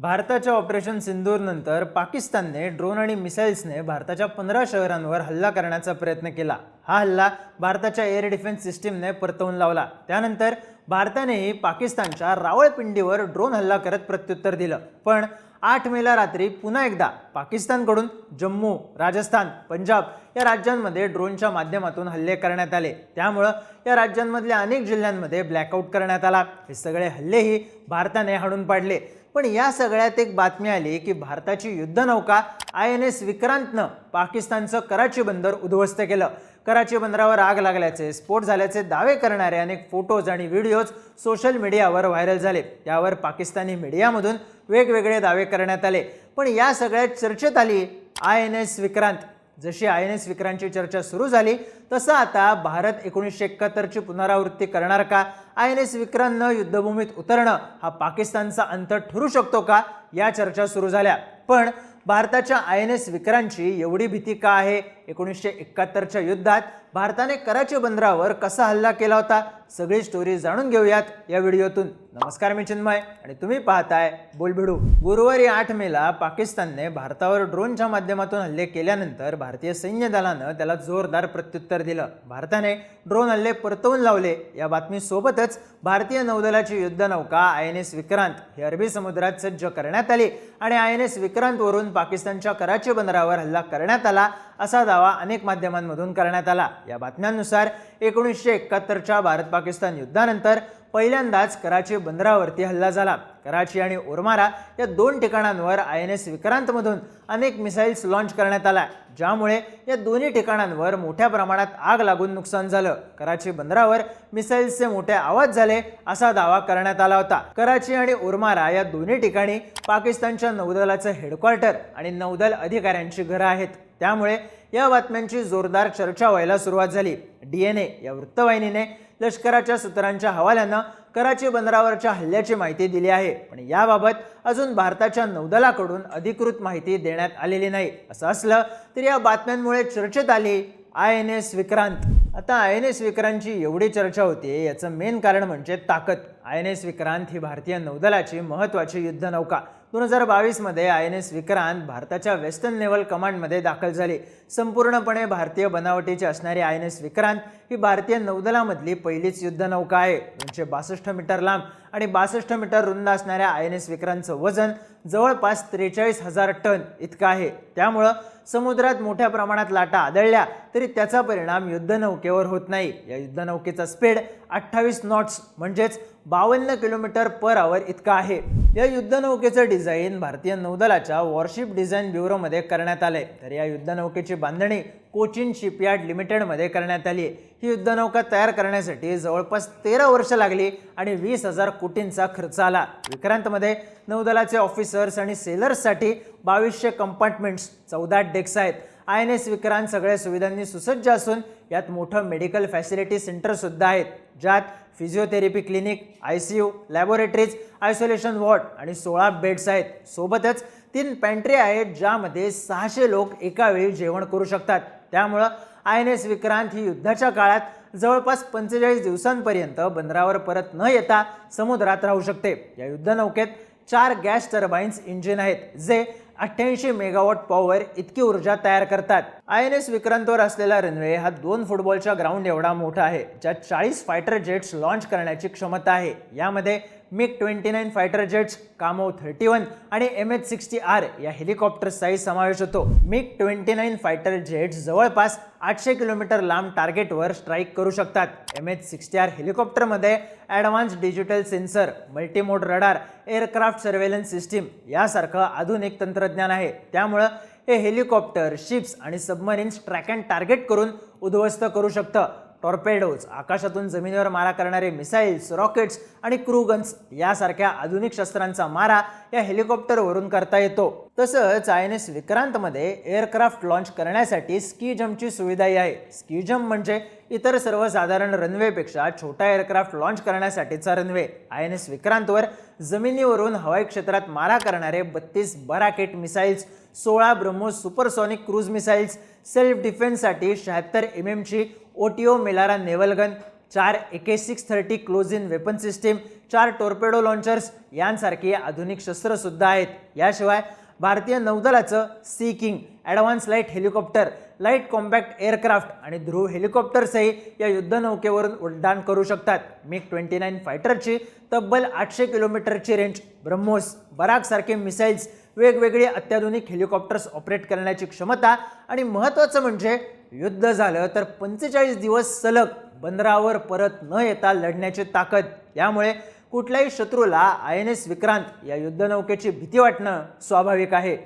भारताच्या ऑपरेशन सिंदूरनंतर पाकिस्तानने ड्रोन आणि मिसाईल्सने भारताच्या पंधरा शहरांवर हल्ला करण्याचा प्रयत्न केला. हा हल्ला भारताच्या एअर डिफेन्स सिस्टीमने परतवून लावला. त्यानंतर भारतानेही पाकिस्तानच्या रावळपिंडीवर ड्रोन हल्ला करत प्रत्युत्तर दिलं. पण आठ मेला रात्री पुन्हा एकदा पाकिस्तानकडून जम्मू राजस्थान पंजाब या राज्यांमध्ये ड्रोनच्या माध्यमातून हल्ले करण्यात आले. त्यामुळं या राज्यांमधल्या अनेक जिल्ह्यांमध्ये ब्लॅकआउट करण्यात आला. हे सगळे हल्लेही भारताने हाडून पाडले. पण या सगळ्यात एक बातमी आली की भारताची युद्धनौका आय एन एस विक्रांतनं पाकिस्तानचं कराची बंदर उद्ध्वस्त केलं. कराची बंदरावर आग लागल्याचे स्फोट झाल्याचे दावे करणारे अनेक फोटोज आणि व्हिडिओज सोशल मीडियावर व्हायरल झाले. त्यावर पाकिस्तानी मीडियामधून वेगवेगळे दावे करण्यात आले. पण या सगळ्यात चर्चेत आली आय एन एस विक्रांत. जशी आय एन एस विक्रांतची चर्चा सुरू झाली तसं आता भारत एकोणीसशे एकाहत्तरची पुनरावृत्ती करणार का? आय एन एस विक्रांतनं युद्धभूमीत उतरणं हा पाकिस्तानचा अंत ठरू शकतो का? या चर्चा सुरू झाल्या. पण भारताच्या आय एन एस विक्रांतची एवढी भीती का आहे? एकोणीसशे एकाहत्तरच्या युद्धात भारताने कराची बंदरावर कसा हल्ला केला होता? सगळी स्टोरी जाणून घेऊयात या व्हिडिओतून. नमस्कार मी चिन्मय आणि तुम्ही पाहताय बोलभिडू गुरुवारी आठ मेला पाकिस्तानने भारतावर ड्रोनच्या माध्यमातून हल्ले केल्यानंतर भारतीय सैन्य दलानं त्याला जोरदार प्रत्युत्तर दिलं. भारताने ड्रोन हल्ले परतवून लावले. या बातमीसोबतच भारतीय नौदलाची युद्धनौका आय एन एस विक्रांत ही अरबी समुद्रात सज्ज करण्यात आली आणि आय एन एस विक्रांतवरून पाकिस्तानच्या कराची बंदरावर हल्ला करण्यात आला. असा दावा अनेक माध्यमांमधून करण्यात आला. या बातम्यांनुसार एकोणीसशे एकाहत्तरच्या भारत पाकिस्तान युद्धानंतर पहिल्यांदाच कराची बंदरावरती हल्ला झाला. कराची आणि ओरमारा या दोन ठिकाणांवर आय एन एस विक्रांतमधून अनेक मिसाईल्स लॉन्च करण्यात आल्या ज्यामुळे या दोन्ही ठिकाणांवर मोठ्या प्रमाणात आग लागून नुकसान झालं. कराची बंदरावर मिसाईल्सचे मोठे आवाज झाले असा दावा करण्यात आला होता. कराची आणि ओरमारा या दोन्ही ठिकाणी पाकिस्तानच्या नौदलाचं हेडक्वार्टर आणि नौदल अधिकाऱ्यांची घरं आहेत. त्यामुळे या बातम्यांची जोरदार चर्चा व्हायला सुरुवात झाली. डी एन ए या वृत्तवाहिनीने लष्कराच्या सूत्रांच्या हवाल्यानं कराची बंदरावरच्या हल्ल्याची माहिती दिली आहे. पण याबाबत अजून भारताच्या नौदलाकडून अधिकृत माहिती देण्यात आलेली नाही. असं असलं तरी या बातम्यांमुळे चर्चेत आली आय एन एस विक्रांत. आता आय एन एस विक्रांतची एवढी चर्चा होते याचं मेन कारण म्हणजे ताकद. आय एन एस विक्रांत ही भारतीय नौदलाची महत्त्वाची युद्धनौका. दोन हजार बावीसमध्ये आय एन एस विक्रांत भारताच्या वेस्टर्न नेव्हल कमांडमध्ये दाखल झाली. संपूर्णपणे भारतीय बनावटीची असणारी आय एन एस विक्रांत ही भारतीय नौदलामधली पहिलीच युद्धनौका आहे. दोनशे बासष्ट मीटर लांब आणि बासष्ट मीटर रुंद असणाऱ्या आय एन एस विक्रांतचं वजन जवळपास त्रेचाळीस हजार टन इतकं आहे. त्यामुळं समुद्रात मोठ्या प्रमाणात लाटा आदळल्या तरी त्याचा परिणाम युद्धनौकेवर होत नाही. या युद्धनौकेचा स्पीड अठ्ठावीस नॉट्स म्हणजेच बावन्न किलोमीटर पर आवर इतका आहे. या युद्धनौकेचं डिझाईन भारतीय नौदलाच्या वॉरशिप डिझाईन ब्युरोमध्ये करण्यात आले तर या युद्धनौकेची बांधणी कोचिन शिपयार्ड लिमिटेडमध्ये करण्यात आली ही युद्धनौका तयार करण्यासाठी जवळपास तेरा वर्ष लागली आणि वीस हजार कोटींचा खर्च आला. विक्रांतमध्ये नौदलाचे ऑफिसर्स आणि सेलर्ससाठी बावीसशे कंपार्टमेंट्स चौदा डेक्स आहेत. आय एन एस विक्रांत सगळ्या सुविधांनी सुसज्ज असून यात मोठं मेडिकल फॅसिलिटी सेंटरसुद्धा आहेत ज्यात physiotherapy clinic I C U laboratories isolation ward आणि सोळा बेड्स आहेत. सोबतच तीन पॅन्ट्री आहेत ज्यामध्ये सहाशे लोक एकावेळी जेवण करू शकतात. त्यामुळं आय एन एस विक्रांत ही युद्धाच्या काळात जवळपास पंचेचाळीस दिवसांपर्यंत बंदरावर परत न येता समुद्रात राहू शकते. या युद्धनौकेत चार गॅस टर्बाईन्स इंजिन आहेत जे अठ्ठ्याऐंशी मेगावॉट पॉवर इतकी ऊर्जा तयार करतात. आय एन एस विक्रांतवर असलेला रनवे हा दोन फुटबॉलच्या ग्राउंड एवढा मोठा आहे ज्यात चाळीस फायटर जेट्स लॉन्च करण्याची क्षमता आहे. यामध्ये MiG twenty nine fighter jets Kamov thirty one आणि एम एच सिक्स्टी आर या हेलिकॉप्टर्सचाही समावेश होतो. MiG twenty nine fighter jets जवळपास आठशे किलोमीटर लांब टार्गेटवर स्ट्राईक करू शकतात. M H sixty R हेलिकॉप्टरमध्ये advance digital sensor multimode radar aircraft surveillance system यासारखं आधुनिक तंत्रज्ञान आहे. त्यामुळं हे हेलिकॉप्टर शिप्स आणि सबमरीन्स ट्रॅक अँड टार्गेट करून उद्ध्वस्त करू शकतं. टॉर्पेडोज आकाशातून जमिनीवर मारा करणारे मिसाईल्स रॉकेट्स आणि क्रूगन्स यासारख्या आधुनिक शस्त्रांचा मारा या हेलिकॉप्टरवरून करता येतो. तसंच आय एन एस विक्रांतमध्ये एअरक्राफ्ट लॉन्च करण्यासाठी स्की जम्पची सुविधाही आहे. स्की जम्प म्हणजे इतर सर्वसाधारण रनवेपेक्षा छोटा एअरक्राफ्ट लॉन्च करण्यासाठीचा रनवे. आय एन एस विक्रांतवर जमिनीवरून हवाई क्षेत्रात मारा करणारे बत्तीस बराकेट मिसाईल्स सोळा BrahMos supersonic cruise missiles self डिफेन्ससाठी शहात्तर एम एमची ओटीओ मेलारा नेवलगन चार A K six thirty close in weapon system चार टोर्पेडो लॉन्चर्स यांसारखी आधुनिक शस्त्रसुद्धा आहेत. याशिवाय भारतीय नौदलाचं Sea King advance light helicopter light compact aircraft आणि ध्रुव हेलिकॉप्टर्सही या युद्धनौकेवरून उड्डाण करू शकतात. मिग ट्वेंटी नाईन फायटरची तब्बल आठशे किलोमीटरची रेंज ब्रह्मोस बराकसारखे मिसाईल्स वेगवेगळी अत्याधुनिक हेलिकॉप्टर्स ऑपरेट करण्याची क्षमता आणि महत्त्वाचं म्हणजे युद्ध झालं तर पंचेचाळीस दिवस सलग बंदरावर परत न येता लढण्याची ताकद. यामुळे कुठल्याही शत्रूला आय एन एस विक्रांत या युद्धनौकेची भीती वाटणं स्वाभाविक आहे.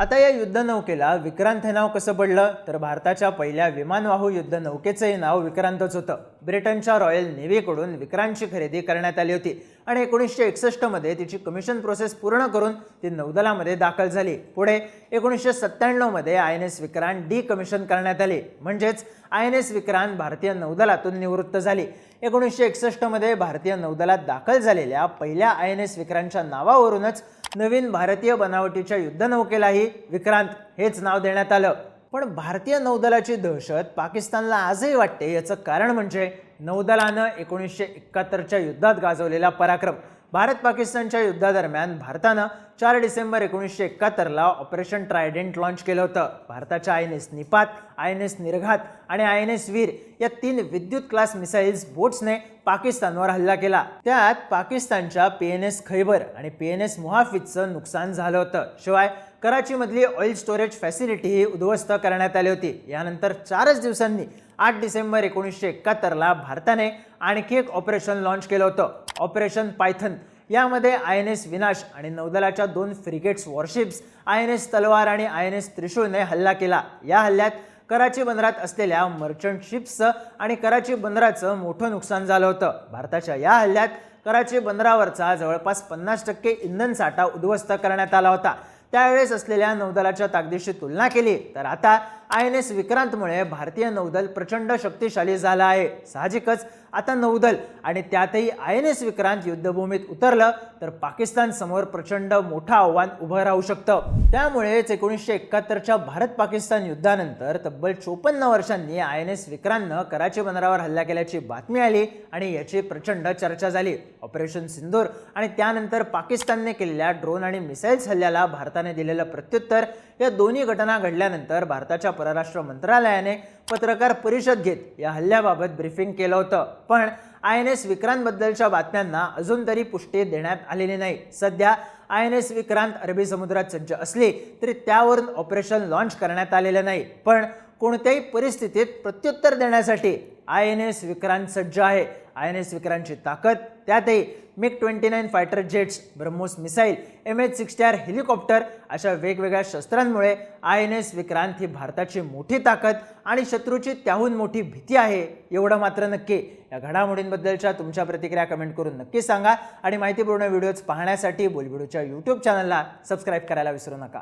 आता या युद्धनौकेला विक्रांत हे नाव कसं पडलं? तर भारताच्या पहिल्या विमानवाहू युद्धनौकेचंही नाव विक्रांतच होतं. ब्रिटनच्या रॉयल नेव्हीकडून विक्रांतची खरेदी करण्यात आली होती आणि एकोणीसशे एकसष्टमध्ये तिची कमिशन प्रोसेस पूर्ण करून ती नौदलामध्ये दाखल झाली. पुढे एकोणीसशे सत्त्याण्णवमध्ये I N S Vikrant decommission करण्यात आली. म्हणजेच आय एन एस विक्रांत भारतीय नौदलातून निवृत्त झाली. एकोणीसशे एकसष्टमध्ये भारतीय नौदलात दाखल झालेल्या पहिल्या आय एन एस विक्रांतच्या नावावरूनच नवीन भारतीय बनावटीच्या युद्धनौकेलाही विक्रांत हेच नाव देण्यात आलं. पण भारतीय नौदलाची दहशत पाकिस्तानला आजही वाटते याचं कारण म्हणजे नौदलानं एकोणीसशे एकाहत्तरच्या युद्धात गाजवलेला पराक्रम. भारत पाकिस्तानच्या युद्धादरम्यान भारतानं चार डिसेंबर एकोणीसशे एकाहत्तरला ऑपरेशन ट्रायडेंट लॉन्च केलं होतं. भारताच्या I N S Nipat I N S Nirghat आणि आय एन एस वीर या तीन विद्युत क्लास मिसाईल्स बोट्सने पाकिस्तानवर हल्ला केला. त्यात पाकिस्तानच्या पी एन एस खैबर आणि पी एन एस मुहाफिजचं नुकसान झालं होतं. शिवाय कराचीमधली ऑइल स्टोरेज फॅसिलिटीही उद्ध्वस्त करण्यात आली होती. यानंतर चारच दिवसांनी आठ डिसेंबर एकोणीसशे एकाहत्तरला भारताने आणखी एक ऑपरेशन लॉन्च केलं होतं. Operation Python. यामध्ये आय एन एस विनाश आणि नौदलाच्या दोन frigates warships I N S Talwar आणि आय एन एस त्रिशूळने हल्ला केला. या हल्ल्यात कराची बंदरात असलेल्या मर्चंट शिप्सचं आणि कराची बंदराचं मोठं नुकसान झालं होतं. भारताच्या या हल्ल्यात कराची बंदरावरचा जवळपास पन्नास टक्के इंधन साठा उद्ध्वस्त करण्यात आला होता. त्यावेळेस असलेल्या नौदलाच्या ताकदीशी तुलना केली तर आता आय एन एस विक्रांतमुळे भारतीय नौदल प्रचंड शक्तिशाली झालं आहे. साहजिकच आता नौदल आणि त्यातही आय एन एस विक्रांत युद्धभूमीत उतरलं तर पाकिस्तान समोर प्रचंड मोठं आव्हान उभं राहू शकतं. त्यामुळेच एकोणीसशे एकाहत्तरच्या भारत पाकिस्तान युद्धानंतर तब्बल चोपन्न वर्षांनी आय एन एस विक्रांतनं कराची बंदरावर हल्ला केल्याची बातमी आली आणि याची प्रचंड चर्चा झाली. ऑपरेशन सिंदूर आणि त्यानंतर पाकिस्तानने केलेल्या ड्रोन आणि मिसाईल्स हल्ल्याला भारताने दिलेलं प्रत्युत्तर या दोन्ही घटना घडल्यानंतर भारताच्या परराष्ट्र मंत्रालयाने पत्रकार परिषद घेत या हल्ल्याबाबत ब्रीफिंग केलं होतं. पण आय एन एस विक्रांतबद्दलच्या बातम्यांना अजून तरी पुष्टी देण्यात आलेली नाही. सध्या आय एन एस विक्रांत अरबी समुद्रात सज्ज असली तरी त्यावरून ऑपरेशन लॉन्च करण्यात आलेलं नाही. पण कोणत्याही परिस्थितीत प्रत्युत्तर देण्यासाठी आय एन एस विक्रांत सज्ज आहे. आय एन एस विक्रांतची ताकद त्यातही MiG twenty nine fighter jets BrahMos missile M H sixty R helicopter अशा वेगवेगळ्या शस्त्रांमुळे आय एन एस विक्रांत ही भारताची मोठी ताकद आणि शत्रूची त्याहून मोठी भीती आहे एवढं मात्र नक्की. या घडामोडींबद्दलच्या तुमच्या प्रतिक्रिया कमेंट करून नक्की सांगा आणि माहितीपूर्ण व्हिडिओज पाहण्यासाठी बोलबिडूच्या यूट्यूब चॅनलला सबस्क्राईब करायला विसरू नका.